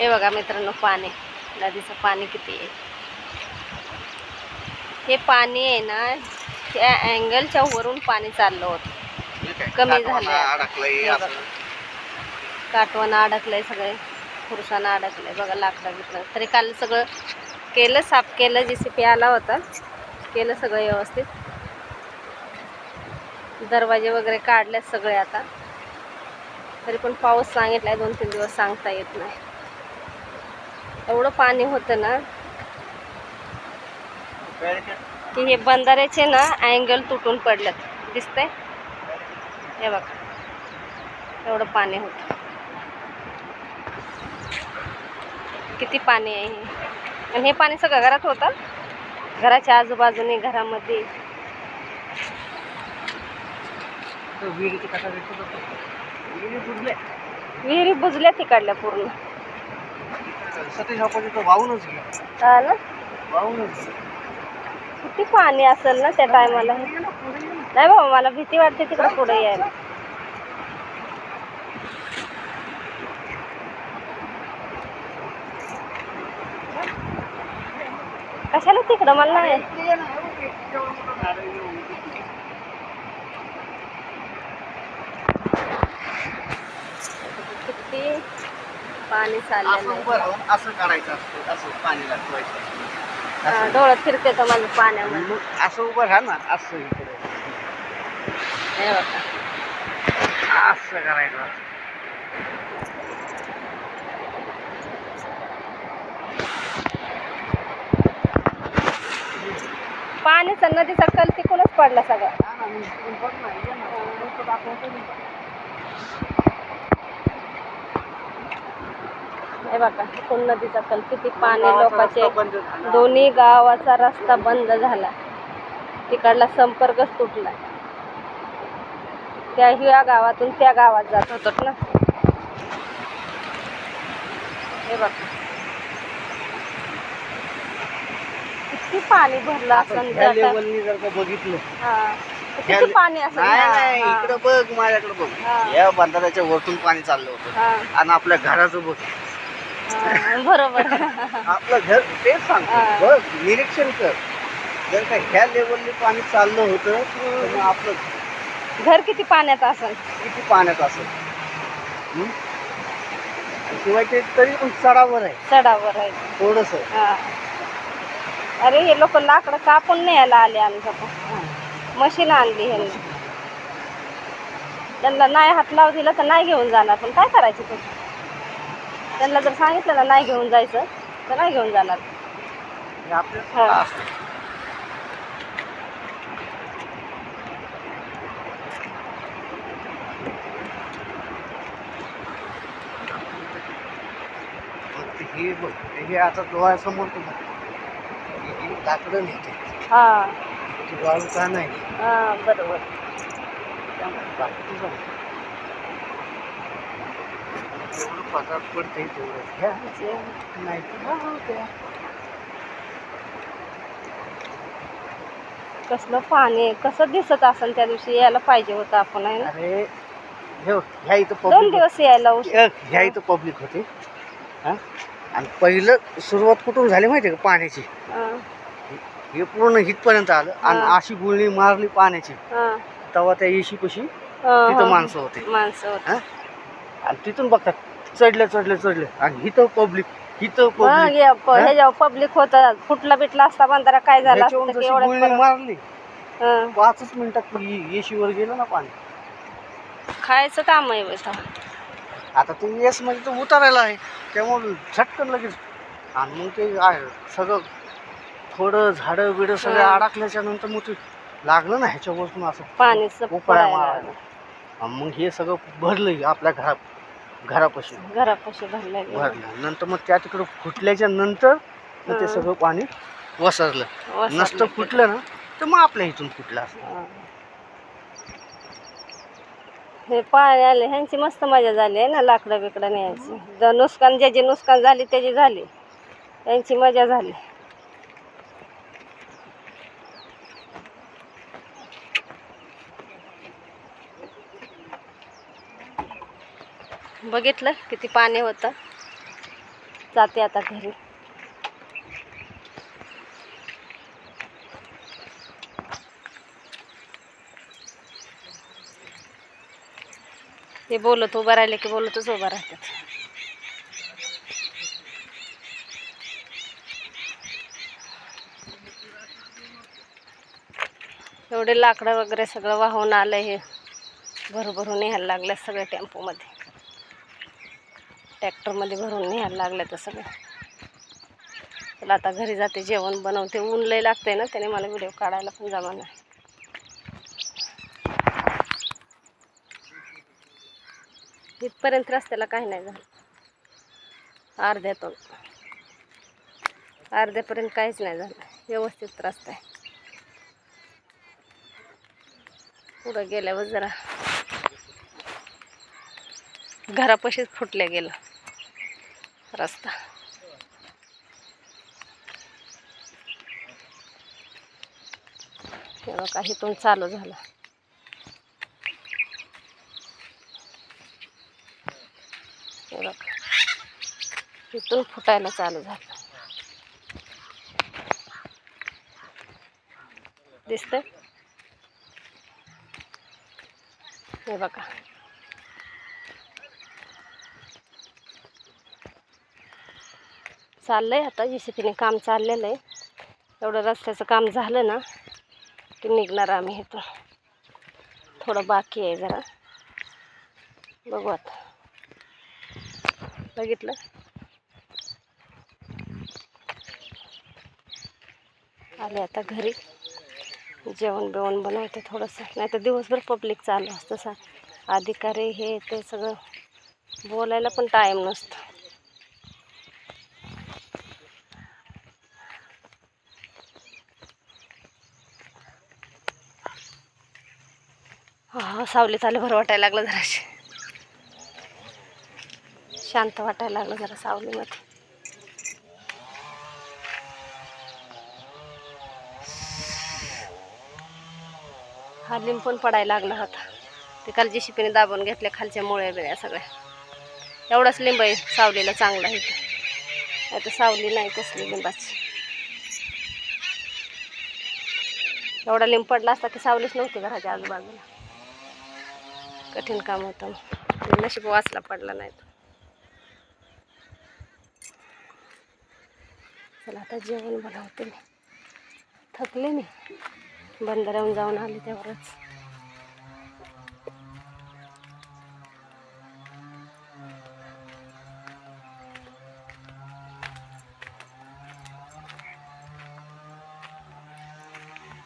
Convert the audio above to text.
हे बघा मित्रांनो पाणी. नदीचं पाणी किती आहे? हे पाणी आहे ना त्या अँगलच्या वरून पाणी चाललं होतं. कमी बघा. काटवानं अडकलंय सगळे खुरसानं अडकलंय. बघा लाकडं बिकडं. तरी काल सगळं केलं साफ केलं जी सी पी आला होता. केलं सगळं व्यवस्थित. दरवाजे वगैरे काढले सगळे आता. तरी पण पाऊस सांगितलाय दोन तीन दिवस सांगता येत नाही. एवढं पाणी होतं ना की हे बंधाऱ्याचे ना अँगल तुटून पडलेत दिसतंय? हे बघा. एवढं पाणी होतं. किती पाणी आहे हे. आणि हे पाणी सगळं घरात होतं? घराच्या आजूबाजूने घरामध्ये? विहिरी बुजल्या तिकडल्या पूर्ण. ना वाहूनच गेला. किती पाणी असेल ना त्या टायमाला नाही बाबा मला भीती वाटते तिकडे पुढे यायला कशाला तिकडं मला नाही किती पाणी असं उभं राहून असं काढायचं असतं असं पाणी लागवायचं आहे हा, डोळं फिरते तर माझं पाण्यामध्ये. मग असं उभं राहा ना असं इकडे. हे बघा. असं करायचं पाणीचा नदीचा कल तिकूनच पडला सगळा. हा ना, मग तिकडून बघ ना, ये ना, इथं दाखवतो मी. हे बघा तिकून नदीचा कल किती पाणी लोकांचे. दोन्ही गावाचा रस्ता बंद झाला. तिकडला संपर्कच तुटला. त्या ह्या गावातून त्या गावात जात होतात ना. हे बघा. किती पाणी भरलं असं जर का बघितलं. किती ह्या- पाणी असं नाही इकडं बघ माझ्याकडे बघ. हा. या बंधाऱ्याच्या वरतून पाणी चाललं होतं. आणि आपल्या घराचं बघ. बरोबर. आपलं घर तेच सांगतो. बघ निरीक्षण कर. जर का ह्या लेवलनी पाणी चाललं होतं तर मग आपलं घर किती पाण्यात असेल? किती पाण्यात असेल? हं? शिवाय ते तरी पण चढावर आहे. चढावर आहे. थोडस. हा. अरे हे लोक लाकडं कापून न्यायला आले आमच्याकडं मशीन आणली ह्यांनी. त्यांना नाही हात लाव दिला तर नाही घेऊन जाणार. पण काय करायचं तू त्यांना जर सांगितलं ना नाही घेऊन जायचं तर नाही घेऊन जाणार. हा. मग ते हे. बघ हे आता डोळ्यासमोर तू बघ. हे- हे लाकडं नेते हा. ती वाळू का नाही. हा बरोबर. बाकी तुझं जेवढं पदार्थ पडते तेवढं घ्या नाही तर राहू द्या. कसलं पाणी कसं दिसत असेल त्या दिवशी? यायला पाहिजे होतं आपण आहे ना? अरे हे बघ, ह्या इथं दोन पब्लिक दिवस यायला उशीर. ह्या इथं पब्लिक होते. हा? आणि पहिलं सुरुवात कुठून झाली माहिती आहे का? पाण्याची. हा, हे पूर्ण हितपर्यंत आलं. आणि हा. अशी गुळणी मारली पाण्याची. हा, तेव्हा त्या येशी पशी हा, तिथं हा. माणसं होते. माणसं होती. हा? आणि तिथून बघतात चढले चढले चढले. आणि इथं पब्लिक इथं मग पब्लिक या होतं फुटला बिटला असता बंधारा काय झाला असतं की जशी मारली. हं. पाचच मिनिटात येशीवर गेलं ना पाणी. खायचं काम आहे बेटा आता ते येस म्हणजे तो उतारायला आहे. त्यामुळे झटकन लगेच. आणि मग ते आहे सगळं थोडं झाडं बिडं सगळं हा. अडकल्याच्या नंतर मग ते लागलं ना ह्याच्यावरतून असं पाणीच उकळ्या पडायला मारायला. आणि मग हे सगळं भरलं आपल्या घरा घरापाशी घरापाशी भरल्या गेलं. भरलं नंतर मग त्या तिकडं फुटल्याच्या नंतर मग ते. सगळं पाणी वसरलं वसरलं नसतं. फुटलं ना तर मग आपल्या इथून फुटलं असं हा. हे पाणी आले ह्यांची मस्त मजा झाली आहे ना लाकडं बिकडं न्यायची जर नुकसान ज्याची नुकसान झाली त्याची झाली त्यांची मजा झाली बघितलं किती पाणी होतं. जाते आता घरी. हे बोलत उभं राहिले की बोलतच उभं राहतात. एवढे लाकडं वगैरे सगळं वाहून आलं हे. भरभरून यायला लागलं सगळ्या टेम्पोमध्ये. ट्रॅक्टरमध्ये भरून न्यायला लागलं तर सगळं चला आता घरी जाते जेवण बनवते. ऊन लय लागतंय ना त्याने मला व्हिडिओ काढायला पण जमा नाही. इथपर्यंत रस्त्याला काही नाही झालं. अर्ध्यातून अर्ध्यापर्यंत काहीच नाही झालं. व्यवस्थित रस्ता आहे. पुढं गेल्यावर जरा घरापाशीच फुटल्या गेलं. रस्ता. हे बघा इथून चालू झालं. हे बघा इथून फुटायला चालू झालं. दिसतंय? हे बघा. चाललं आहे आता जी सी पीने काम चाललेलं आहे. एवढं रस्त्याचं काम झालं ना की निघणार आम्ही इथून. थोडं बाकी आहे जरा. बघू आता. बघितलं? आले आता घरी. जेवण बिवण बनवते थोडंसं. नाही तर दिवसभर पब्लिक चालू असतं सा. अधिकारी हे ते सगळं बोलायला पण टाईम नसतो. हा सावलीत आलं बरं वाटायला लागलं जराशी. शांत वाटायला लागलं जरा सावलीमध्ये. हा लिंब पण पडायला लागला होता. ते काल जेशिपीने दाबून घेतल्या खालच्या मुळ्या बिळ्या सगळ्या. एवढाच लिंब आहे सावलीला चांगला आहे इथं. नाही तर सावली नाही कसली लिंबाची. एवढा लिंब पडला असता की सावलीच नव्हती घराच्या आजूबाजूला. कठीण काम होतं नशीब वाचला पडला नाही चला आता जेवण बनवते मी. थकले मी. बंधाऱ्याहून जाऊन आले तेवढंच.